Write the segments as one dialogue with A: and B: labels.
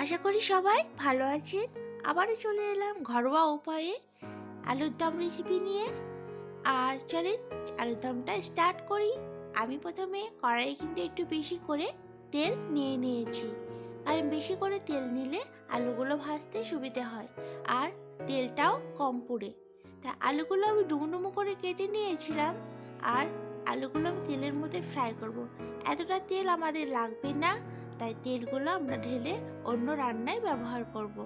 A: আশা করি সবাই ভালো আছেন। আবারও চলে এলাম ঘরোয়া উপায়ে আলুর দম রেসিপি নিয়ে। আর চলেন আলুর দমটা স্টার্ট করি। আমি প্রথমে কড়াইয়ে কিন্তু একটু বেশি করে তেল নিয়ে নিয়েছি। কারণ বেশি করে তেল নিলে আলুগুলো ভাজতে সুবিধে হয় আর তেলটাও কম পড়ে। তা আলুগুলো আমি ডুমো ডুমো করে কেটে নিয়েছিলাম আর আলুগুলো আমি তেলের মধ্যে ফ্রাই করব। এতটা তেল আমাদের লাগবে না। তাই তেলগুলো আমরা ঢেলে অন্য রান্নায় ব্যবহার করব।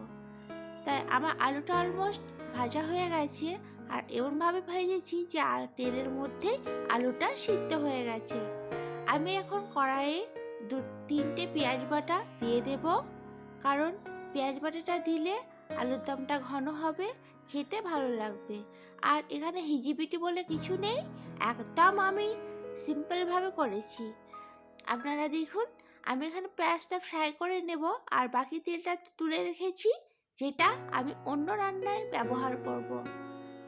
A: তাই আমার আলুটা অলমোস্ট ভাজা হয়ে গেছে আর এমনভাবে ভেজেছি যে আর তেলের মধ্যে আলুটা সিদ্ধ হয়ে গেছে। আমি এখন কড়াইয়ে দু, তিনটে পেঁয়াজ বাটা দিয়ে দেব। কারণ পেঁয়াজ বাটাটা দিলে আলুর দমটা ঘন হবে, খেতে ভালো লাগবে। আর এখানে হিজিবিটি বলে কিছু নেই, একদম আমি সিম্পলভাবে করেছি। আপনারা দেখুন আমি এখানে পেঁয়াজটা ফ্রাই করে নেব, আর বাকি তেলটা তুলে রেখেছি, যেটা আমি অন্য রান্নায় ব্যবহার করব।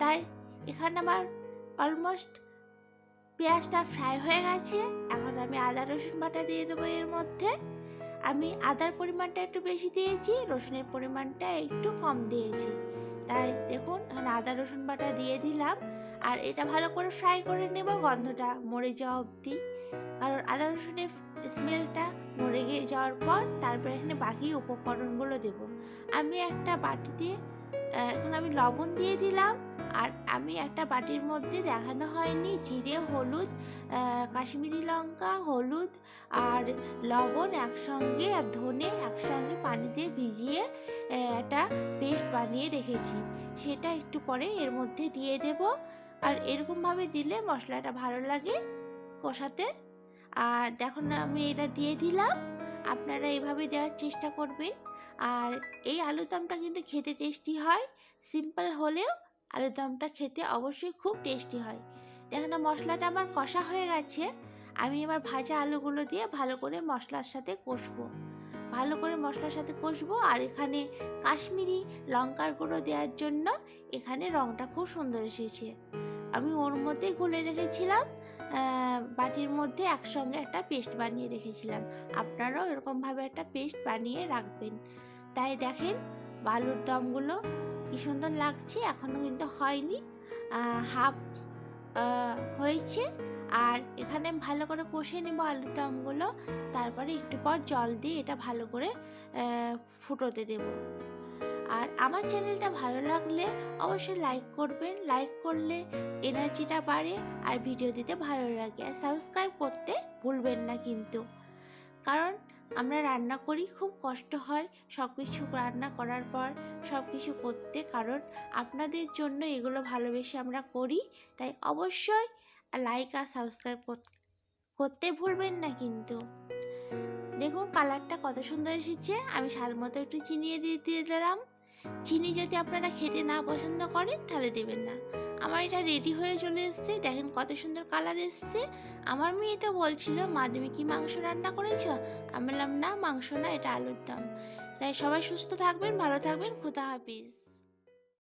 A: তাই এখানে আমার অলমোস্ট পেঁয়াজটা ফ্রাই হয়ে গেছে। এখন আমি আদা, রসুন বাটা দিয়ে দেবো এর মধ্যে। আমি আদার পরিমাণটা একটু বেশি দিয়েছি, রসুনের পরিমাণটা একটু কম দিয়েছি। তাই দেখুন, এখানে আদা, রসুন বাটা দিয়ে দিলাম। আর এটা ভালো করে ফ্রাই করে নেব, গন্ধটা মরে যাওয়া অবধি। কারণ আদা রসুনের স্মেলটা মরে গিয়ে যাওয়ার পর তারপরে এখানে বাকি উপকরণগুলো দেব। আমি একটা বাটি দিয়ে এখন আমি লবণ দিয়ে দিলাম আর আমি একটা বাটির মধ্যে দেখানো হয়নি জিরে, হলুদ কাশ্মীরি লঙ্কা, হলুদ আর লবণ একসঙ্গে আর ধনে একসঙ্গে পানি দিয়ে ভিজিয়ে একটা পেস্ট বানিয়ে রেখেছি। সেটা একটু পরে এর মধ্যে দিয়ে দেব। আর এরকমভাবে দিলে মশলাটা ভালো লাগে কষাতে। আর দেখুন আমি এটা দিয়ে দিলাম। আপনারা এভাবে দেওয়ার চেষ্টা করবেন। আর এই আলুর দমটা কিন্তু খেতে টেস্টি হয়। সিম্পল হলেও আলুর দমটা খেতে অবশ্যই খুব টেস্টি হয়। দেখুন মশলাটা আমার কষা হয়ে গেছে। আমি এবার ভাজা আলুগুলো দিয়ে ভালো করে মশলার সাথে কষবো। ভালো করে মশলার সাথে কষবো আর এখানে কাশ্মীরি লঙ্কার গুঁড়ো দেওয়ার জন্য এখানে রঙটা খুব সুন্দর এসেছে। আমি ওর মধ্যে গুলে রেখেছিলাম বাটির মধ্যে একসঙ্গে একটা পেস্ট বানিয়ে রেখেছিলাম। আপনারাও এরকমভাবে একটা পেস্ট বানিয়ে রাখবেন। তাই দেখেন, বালুর দমগুলো কি সুন্দর লাগছে এখনও কিন্তু হয়নি। হাফ হয়েছে। আর এখানে ভালো করে কষিয়ে নেব আলুর দমগুলো। তারপরে একটু পর জল দিয়ে এটা ভালো করে ফুটোতে দেব। আর আমার চ্যানেলটা ভালো লাগলে অবশ্যই লাইক করবেন। লাইক করলে এনার্জিটা বাড়ে আর ভিডিও দিতে ভালো লাগে। আর সাবস্ক্রাইব করতে ভুলবেন না কিন্তু। কারণ আমরা রান্না করি, খুব কষ্ট হয় সব কিছু রান্না করার পর সব কিছু করতে। কারণ আপনাদের জন্য এগুলো ভালোবেসে আমরা করি। তাই অবশ্যই লাইক আর সাবস্ক্রাইব করতে ভুলবেন না কিন্তু। দেখুন কালারটা কত সুন্দর এসেছে। আমি স্বাদ মতো একটু চিনি দিয়ে দিয়ে দিলাম। চিনি যদি আপনারা খেতে না পছন্দ করেন তাহলে দেবেন না। আমার এটা রেডি হয়ে চলে এসছে। দেখেন কত সুন্দর কালার এসছে। আমার মেয়ে তো বলছিল, মা, তুমি কি মাংস রান্না করেছ? আমি বললাম, না, মাংস না, এটা আলুর দম। তাই সবাই সুস্থ থাকবেন, ভালো থাকবেন। খুদা হাফিজ।